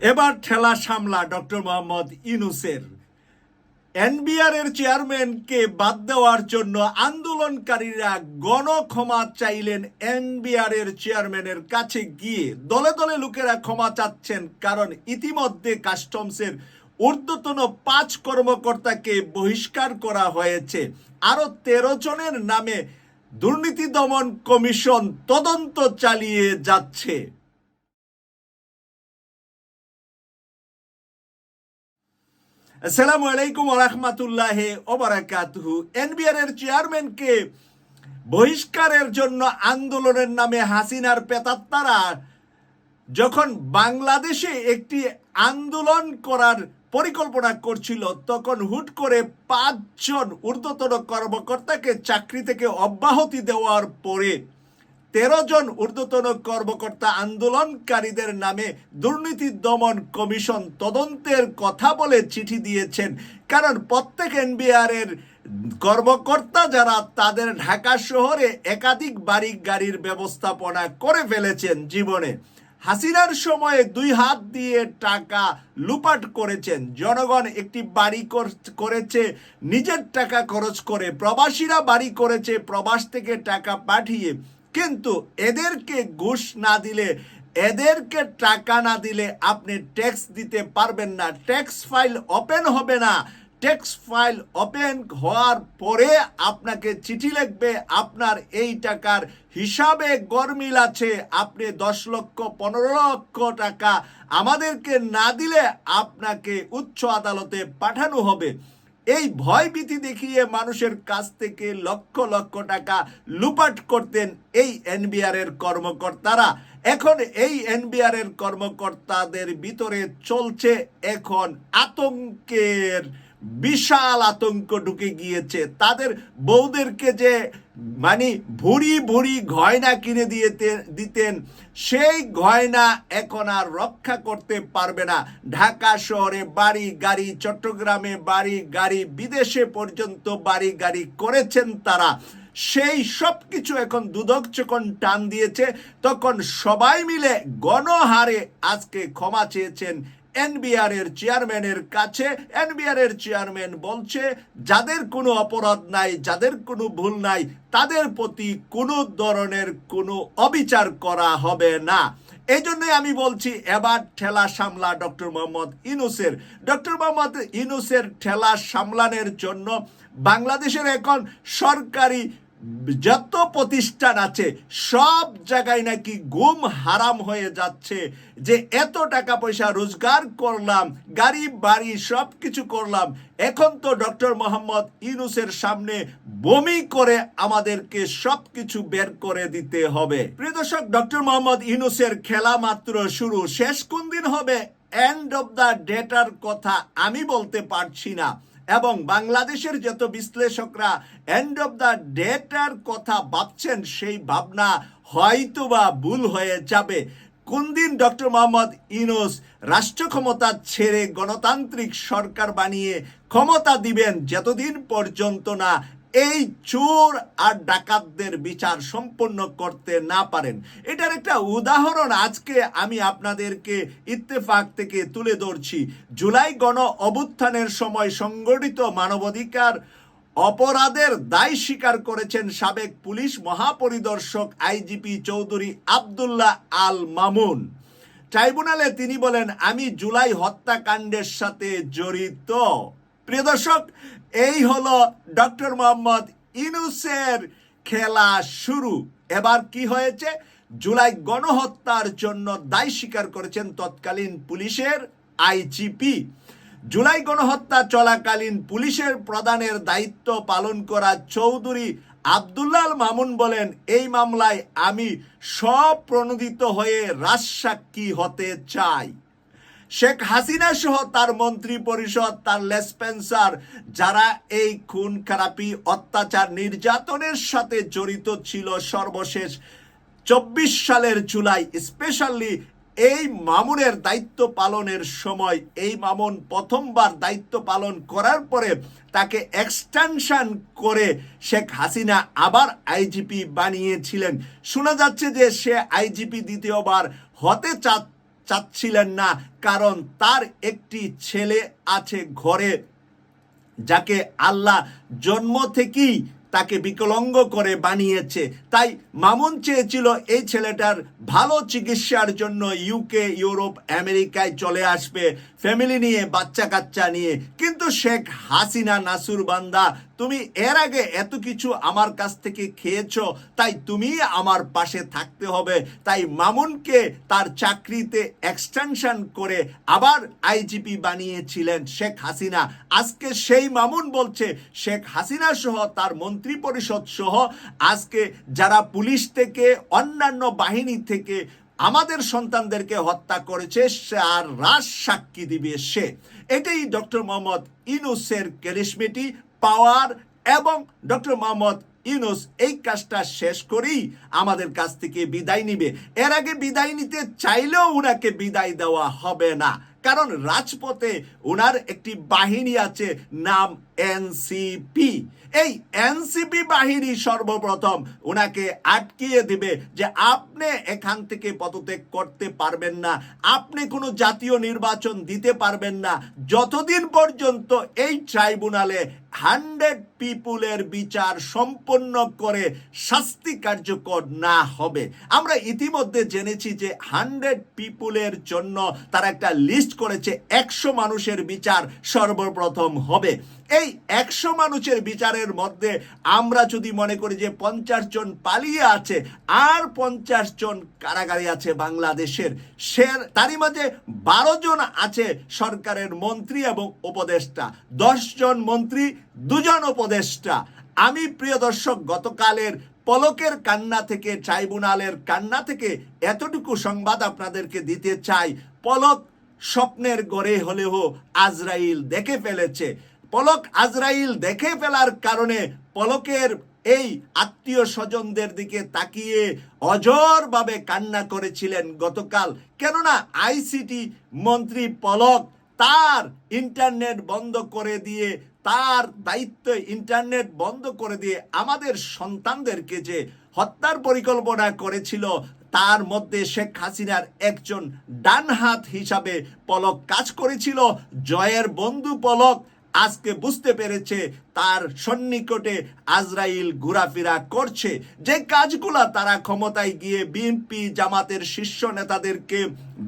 এবার ঠেলা সামলা ডক্টর মোহাম্মদ ইনুসের এনবিআর এর চেয়ারম্যানকে বাদ দেওয়ার জন্য আন্দোলনকারীরা গণক্ষমা চাইলেন এনবিআর এর চেয়ারম্যানের কাছে গিয়ে। দলে দলে লোকেরা ক্ষমা চাচ্ছেন কারণ ইতিমধ্যে কাস্টমসের ঊর্ধ্বতন পাঁচ কর্মকর্তাকে বহিষ্কার করা হয়েছে। আরও তেরো জনের নামে দুর্নীতি দমন কমিশন তদন্ত চালিয়ে যাচ্ছে। আসসালামু আলাইকুম রহমতুল্লাহ ওবরাকাতুহু এনবিআর এর চেয়ারম্যানকে বহিষ্কারের জন্য আন্দোলনের নামে হাসিনার পেতাত্তারা যখন বাংলাদেশে একটি আন্দোলন করার পরিকল্পনা করছিল, তখন হুট করে পাঁচজন ঊর্ধ্বতন কর্মকর্তাকে চাকরি থেকে অব্যাহতি দেওয়ার পরে তেরো জন ঊর্ধ্বতন কর্মকর্তা আন্দোলনকারীদের নামে দুর্নীতি দমন কমিশন তদন্তের কথা বলে চিঠি দিয়েছেন। কারণ প্রত্যেক এনবিআর এর কর্মকর্তা যারা তাদের ঢাকা শহরে একাধিক বাড়ি গাড়ির ব্যবস্থাপনা করে ফেলেছেন জীবনে। হাসিনার সময়ে দুই হাত দিয়ে টাকা লুপাট করেছেন। জনগণ একটি বাড়ি কর- করেছে, নিজের টাকা খরচ করে। প্রবাসীরা বাড়ি করেছে, প্রবাস থেকে টাকা পাঠিয়ে কিন্তু এদেরকে ঘুষ না দিলে, এদেরকে টাকা না দিলে আপনি ট্যাক্স দিতে পারবেন না। ট্যাক্স ফাইল ওপেন হবে না। ট্যাক্স ফাইল ওপেন হওয়ার পরে আপনাকে চিঠি লিখবে, আপনার এই টাকার হিসাবে গরমিল আছে। আপনি দশ লক্ষ, পনেরো লক্ষ টাকা আমাদেরকে না দিলে আপনাকে উচ্চ আদালতে পাঠানো হবে। এই ভয়ভীতি দেখিয়ে মানুষের কাছ থেকে লক্ষ লক্ষ টাকা লুপাট করতেন এই এনবিআর এর কর্মকর্তারা। এখন এই এনবিআর এর কর্মকর্তাদের ভিতরে চলছে এখন আতঙ্কের বিশাল আতঙ্ক ঢুকে গিয়েছে। তাদের বউদেরকে যে মানে ভুড়ি ভুড়ি গয়না কিনে দিয়েতে, দিতেন, সেই গয়না এখন আর রক্ষা করতে পারবে না। ঢাকা শহরে বাড়ি গাড়ি, চট্টগ্রামে বাড়ি গাড়ি, বিদেশে পর্যন্ত বাড়ি গাড়ি করেছেন তারা। সেই সব কিছু এখন দুদক যখন টান দিয়েছে, তখন সবাই মিলে গণহারে আজকে ক্ষমা চেয়েছেন এনবিআর এর চেয়ারম্যানের কাছে এনবিআর এর চেয়ারম্যান বলছে, যাদের কোনো অপরাধ নাই, যাদের কোনো ভুল নাই, তাদের প্রতি কোনো ধরনের কোনো অবিচার করা হবে না। এই জন্যই আমি বলছি, এবার ঠেলা সামলা ডক্টর মোহাম্মদ ইনুসের ডক্টর মোহাম্মদ ইনুসের ঠেলা সামলানের জন্য বাংলাদেশের এখন সরকারি যত প্রতিষ্ঠান আছে, সব জায়গায় নাকি গুম হারাম হয়ে যাচ্ছে। যে এত টাকা পয়সা রোজগার করলাম, গাড়ি, বাড়ি সব কিছু করলাম, এখন তো ডক্টর মোহাম্মদ ইউনুসের সামনে বমি করে আমাদেরকে সব কিছু বের করে দিতে হবে। প্রিয় দর্শক, ডক্টর মোহাম্মদ ইউনুসের খেলা মাত্র শুরু। শেষ কোন দিন হবে? এন্ড অফ দ্য ডেটার কথা আমি বলতে পারছি না। এবং বাংলাদেশের যত বিশ্লেষকরা এন্ড অব দ্য ডেটার কথা ভাবছেন, সেই ভাবনা হয়তোবা ভুল হয়ে যাবে। কোন দিন ডক্টর মোহাম্মদ ইনোস রাষ্ট্র ক্ষমতা ছেড়ে গণতান্ত্রিক সরকার বানিয়ে ক্ষমতা দিবেন, যতদিন পর্যন্ত না এই চোর আর ডাকাতদের বিচার সম্পন্ন করতে না পারেন। এটার একটা উদাহরণ আজকে আমি আপনাদেরকে ইত্তেফাক থেকে তুলে ধরছি। জুলাই গণ অভ্যুত্থানের সময় সংগঠিত মানবাধিকার অপরাধের দায় স্বীকার করেছেন সাবেক পুলিশ মহাপরিদর্শক আইজিপি চৌধুরী আবদুল্লাহ আল মামুন। ট্রাইব্যুনালে তিনি বলেন, আমি জুলাই হত্যাকাণ্ডের সাথে জড়িত। প্রিয় দর্শক, এই হলো ডক্টর মোহাম্মদ ইনুসের খেলা শুরু। এবার কি হয়েছে? জুলাই গণহত্যার জন্য দায় স্বীকার করেছেন তৎকালীন পুলিশের আইজিপি। জুলাই গণহত্যা চলাকালীন পুলিশের প্রধানের দায়িত্ব পালন করা চৌধুরী আবদুল্লাল মামুন বলেন, এই মামলায় আমি স্বপ্রণোদিত হয়ে রাজসাক্ষী হতে চাই। শেখ হাসিনা সহ তার মন্ত্রী পরিষদ, তার লেসপেন্সার যারা এই খুন খারাপি, অত্যাচার নির্যাতনের সাথে জড়িত ছিল সর্বশেষ চব্বিশ সালের জুলাই, স্পেশালি এই মামুনের দায়িত্ব পালনের সময়। এই মামুন প্রথমবার দায়িত্ব পালন করার পরে তাকে এক্সটেনশন করে শেখ হাসিনা আবার আইজিপি বানিয়েছিলেন। শোনা যাচ্ছে যে সে আইজিপি দ্বিতীয়বার হতে চা চাচ্ছিলেন না, কারণ তার একটি ছেলে আছে ঘরে, যাকে আল্লাহ জন্ম থেকেই তাকে বিকলঙ্গ করে বানিয়েছে। তাই মামুন চেয়েছিল এই ছেলেটার ভালো চিকিৎসার জন্য ইউকে ইউরোপ আমেরিকায় চলে আসবে ফ্যামিলি নিয়ে বাচ্চা কাচ্চা নিয়ে। কিন্তু শেখ হাসিনা, নাসুর বান্দা তুমি এর আগে এত কিছু আমার কাছ থেকে খেয়েছ, তাই তুমি আমার পাশে থাকতে হবে। তাই মামুনকে তার চাকরিতে এক্সটেনশন করে আবার আইজিপি বানিয়েছিলেন শেখ হাসিনা। আজকে সেই মামুন বলছে, শেখ হাসিনা সহ তার মন্ত্রী পরিষদ সহ আজকে যারা পুলিশ থেকে, অন্যান্য বাহিনী থেকে আমাদের সন্তানদেরকে হত্যা করেছে আর রাজ সাক্ষী দিবে সে। এটাই ডক্টর মোহাম্মদ ইনুসের ক্যারিসমেটি পাওয়ার এবং ডক্টর মোহাম্মদ ইউনুস এই কাজটা শেষ করেই আমাদের কাছ থেকে বিদায় নিবে। এর আগে বিদায় নিতে চাইলেও উনাকে বিদায় দেওয়া হবে না। কারণ রাজপথে ওনার একটি বাহিনী আছে, নাম এনসিপি। এই এনসিপি বাহিনী সর্বপ্রথম ওনাকে আটকিয়ে দিবে যে আপনি এখান থেকে পদত্যাগ করতে পারবেন না, আপনি কোনো জাতীয় নির্বাচন দিতে পারবেন না। যতদিন পর্যন্ত এই ট্রাইব্যুনালে হান্ড্রেড পিপুলের বিচার সম্পন্ন করে শাস্তি কার্যকর না হবে। আমরা ইতিমধ্যে জেনেছি যে হান্ড্রেড পিপুলের জন্য তারা একটা লিস্ট করেছে, একশো মানুষের বিচার সর্বপ্রথম হবে। এই একশো মানুষের বিচারের মধ্যে আমরা যদি মনে করি যে পঞ্চাশ জন পালিয়ে আছে, আর পঞ্চাশ জন কারাগারে আছে বাংলাদেশের, সে তারই মাঝে বারো জন আছে সরকারের মন্ত্রী এবং উপদেষ্টা, দশ জন মন্ত্রী, দুজন উপদেষ্টা। আমি প্রিয় দর্শক, গতকালের পলকের কান্না থেকে, ট্রাইব্যুনালের কান্না থেকে এতটুকু সংবাদ আপনাদেরকে দিতে চাই। পলক স্বপ্নের গড়ে হলেও আজরাইল দেখে ফেলেছে। পলক আজরাইল দেখে ফেলার কারণে পলকের এই আত্মীয় স্বজনদের দিকে তাকিয়ে অজরভাবে কান্না করেছিলেন গতকাল। কেননা আইসিটি মন্ত্রী পলক তার ইন্টারনেট বন্ধ করে দিয়ে, তার দায়িত্ব ইন্টারনেট বন্ধ করে দিয়ে আমাদের সন্তানদেরকে যে হত্যার পরিকল্পনা করেছিল, তার মধ্যে শেখ হাসিনার একজন ডান হাত হিসাবে পলক কাজ করেছিল। জয়ের বন্ধু পলক আজকে বুঝতে পেরেছে তার সন্নিকটে আজরাইল ঘোরাফেরা করছে। যে কাজগুলা তারা ক্ষমতায় গিয়ে বিএনপি জামাতের শীর্ষ নেতাদেরকে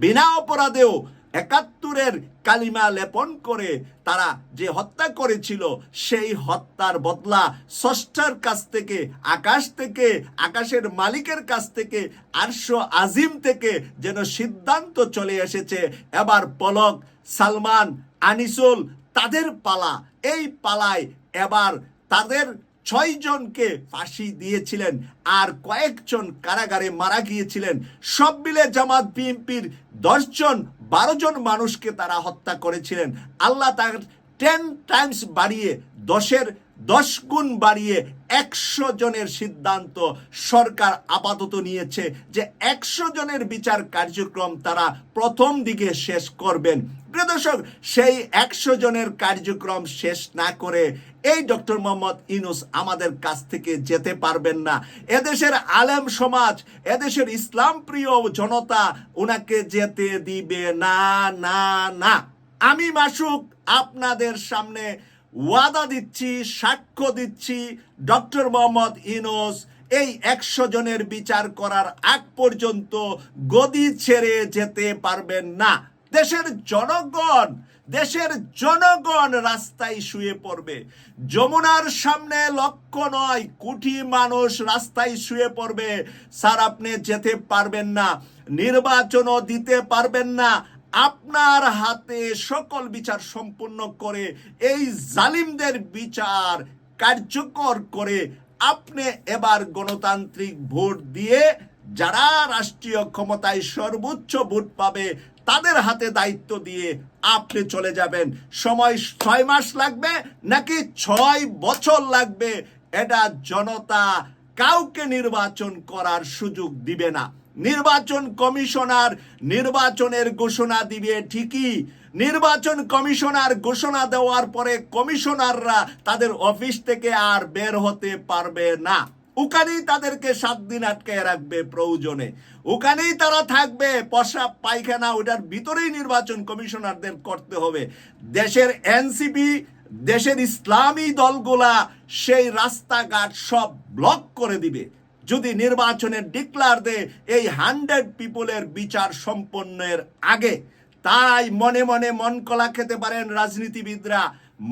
বিনা অপরাধেও একাত্তরের কালিমা লেপন করে তারা যে হত্যা করেছিল, সেই হত্যার বদলা ষষ্ঠার কাছ থেকে, আকাশ থেকে, আকাশের মালিকের কাছ থেকে, আরশ আজিম থেকে যেন সিদ্ধান্ত চলে এসেছে। এবার পলক সালমান, আনিসুল তাদের পালা, এই পালায় এবার তাদের ছয় জনকে ফাঁসি দিয়েছিলেন আর কয়েকজন কারাগারে মারা গিয়েছিলেন। সব মিলে জামাত বিএনপির দশজন বারো জন মানুষকে তারা হত্যা করেছিলেন। আল্লাহ তার টেন টাইমস বাড়িয়ে, দশের দশ গুণ বাড়িয়ে একশো জনের সিদ্ধান্ত সরকার আপাতত নিয়েছে যে একশো জনের বিচার কার্যক্রম তারা প্রথম দিকে শেষ করবেন। দর্শক সেই একশো জনের কার্যক্রম শেষ না করে এই ডক্টর মোহাম্মদ ইনুস আমাদের কাছ থেকে যেতে পারবেন না। এদেশের আলেম সমাজ, এদেশের ইসলাম প্রিয় জনতা ওনাকে যেতে দিবে না না না। আমি মাসুক আপনাদের সামনে ওয়াদা দিচ্ছি, সাক্ষ্য দিচ্ছি, ডক্টর মোহাম্মদ ইনোস এই একশো জনের বিচার করার আগ পর্যন্ত গদি ছেড়ে যেতে পারবেন না। দেশের জনগণ দেশের জনগণ রাস্তায় শুয়ে পড়বে। যমুনার সামনে লক্ষ নয়, কোটি মানুষ রাস্তায় শুয়ে পড়বে। স্যার, আপনি যেতে পারবেন না, নির্বাচনও দিতে পারবেন না। আপনার হাতে সকল বিচার সম্পূর্ণ করে, এই জালিমদের বিচার কার্যকর করে আপনি এবার গণতান্ত্রিক ভোট দিয়ে যারা রাষ্ট্রীয় ক্ষমতায় সর্বোচ্চ ভোট পাবে তাদের হাতে দায়িত্ব দিয়ে আপনি চলে যাবেন। সময় ছয় মাস লাগবে, নাকি ছয় বছর লাগবে? এটা জনতা কাউকে নির্বাচন করার সুযোগ দিবে না। নির্বাচন কমিশনার নির্বাচনের ঘোষণা দিবে ঠিকই। নির্বাচন কমিশনার ঘোষণা দেওয়ার পরে কমিশনাররা তাদের অফিস থেকে আর বের হতে পারবে না। ওখানেই তাদেরকে সাত দিন আটকে রাখবে প্রয়োজনে। ওখানেই তারা থাকবে প্রসাব পায়খানা, ওটার ভিতরেই নির্বাচন কমিশনারদের করতে হবে। দেশের এনসিপি, দেশের ইসলামী দলগুলা সেই রাস্তাঘাট সব ব্লক করে দিবে। যদি নির্বাচনের ডিক্লার দে এই হান্ড্রেড পিপলের বিচার সম্পন্নের আগে, তাই মনে মনে মন কলা খেতে পারেন রাজনীতিবিদরা।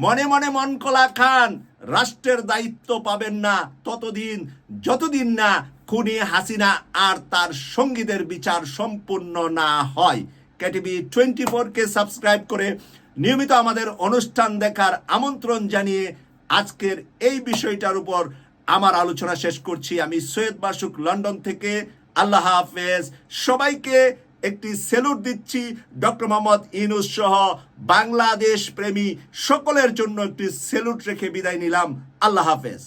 মনে মনে মন কলা খান। রাষ্ট্রের দায়িত্ব পাবেন না ততদিন, যতদিন না খুনি হাসিনা আর তার সঙ্গীদের বিচার সম্পূর্ণ না হয়। কেটিভি টোয়েন্টি ফোরকে সাবস্ক্রাইব করে নিয়মিত আমাদের অনুষ্ঠান দেখার আমন্ত্রণ জানিয়ে আজকের এই বিষয়টার উপর আমার আলোচনা শেষ করছি। আমি সৈয়দ বাসুক লন্ডন থেকে। আল্লাহ হাফেজ। সবাইকে একটি সেলুট দিচ্ছি ডক্টর মোহাম্মদ ইনুস সহ বাংলাদেশ প্রেমী সকলের জন্য একটি সেলুট রেখে বিদায় নিলাম। আল্লাহ হাফেজ।